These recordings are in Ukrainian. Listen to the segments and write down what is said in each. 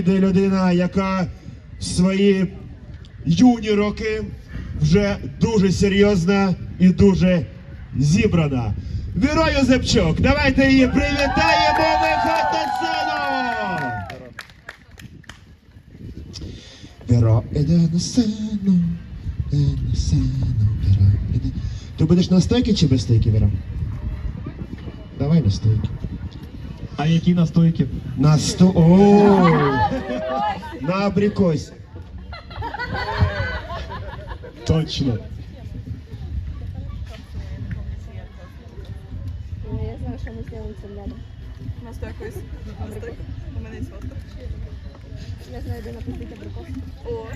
Йде людина, яка свої юні роки вже дуже серйозна і дуже зібрана. Віро Юзепчук, давайте її привітаємо сцену! Віро іде на сцену, іде на сцену, Віро іде. Ти будеш на стойки чи без стойки, Віро? Давай на стойки. А які настойки? На сто... О! На абрикосі. Точно. Ну, я знаю, что мы сделаем с рядом. Просто якось. У мене є фото. Я знаю, где напустить абрикос. О,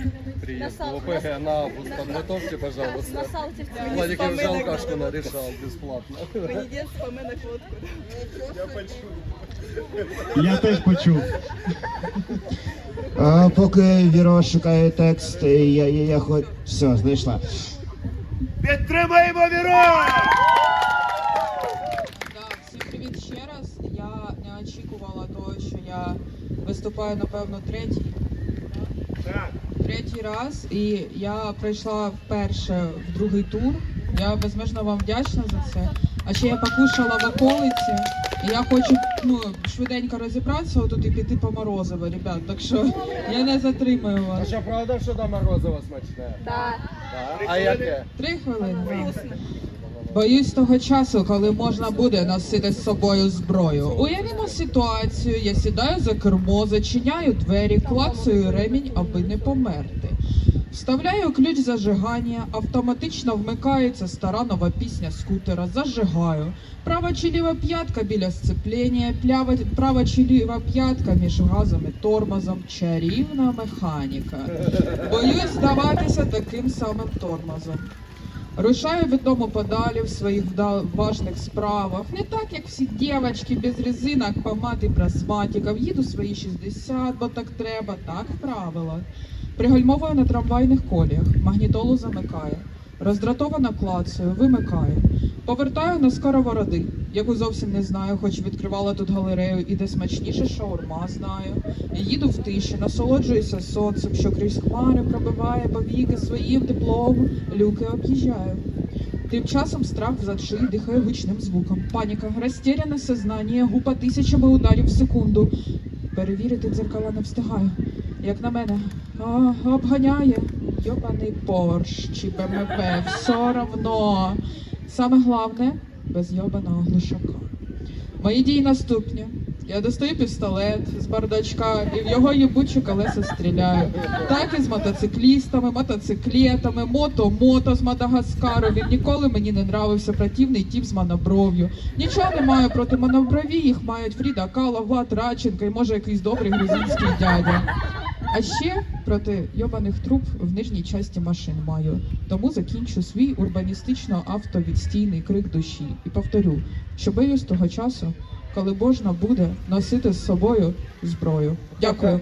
На сал- ОПГ на август подготовьте, пожалуйста. На в цвете. Владик уже алкашку надо. нарешал бесплатно. мені дітство, у мене фотку. Я теж почув. А поки Віро шукає текст, я, я, я хоч... Все, знайшла. Підтримаємо Віро! Так, всім привіт ще раз. Я не очікувала того, що я виступаю, напевно, третій. Третій раз, і я прийшла вперше в другий тур. Я безмежно вам вдячна за це. А ще я покушала в околиці, і я хочу ну, швиденько розібратися отут і піти по морозиво, ребят. Так що я не затримую А вас. що, правда, що там морозиво смачне? Да. Да. А яке? Три хвилини. Боюсь того часу, коли можна буде носити з собою зброю. Уявімо ситуацію, я сідаю за кермо, зачиняю двері, клацаю ремінь, аби не померти. Вставляю ключ зажигання, автоматично вмикається стара нова пісня скутера, зажигаю. Права чи ліва п'ятка біля сцеплення, права чи ліва п'ятка між газом і тормозом, чарівна механіка. Боюсь здаватися таким самим тормозом. Рушаю відомо подалі в своїх важних справах. Не так, як всі дівчатки без резинок, помад і прасматиків. Їду свої 60, бо так треба, так правило. Пригальмовую на трамвайних коліях, магнітолу замикаю. Роздратовано клацаю, вимикаю. Повертаю на сковороди, яку зовсім не знаю, хоч відкривала тут галерею і де смачніше шаурма знаю. Їду в тиші, насолоджуюся сонцем, що крізь хмари пробиває повіки своїм теплом, люки об'їжджаю. Тим часом страх взад шиї дихає гучним звуком. Паніка, розтіряне сознання, гупа тисячами ударів в секунду. Перевірити дзеркала не встигаю. Як на мене, а, обганяє йобаний Порш чи БМП. все равно. Саме головне без йобаного глушака. Мої дії наступні. Я достаю пістолет з бардачка і в його їбучі колеса стріляю. Так і з мотоциклістами, мотоциклетами, мото-мото з Мадагаскару. Він ніколи мені не нравився противний тіп з монобров'ю. Нічого не маю проти моноброві, їх мають Фріда Кала, Влад Радченко і може якийсь добрий грузинський дядя. А ще проти йобаних труб в нижній часті машин маю. Тому закінчу свій урбаністично автовідстійний крик душі і повторю, що боюсь того часу, коли можна буде носити з собою зброю. Дякую.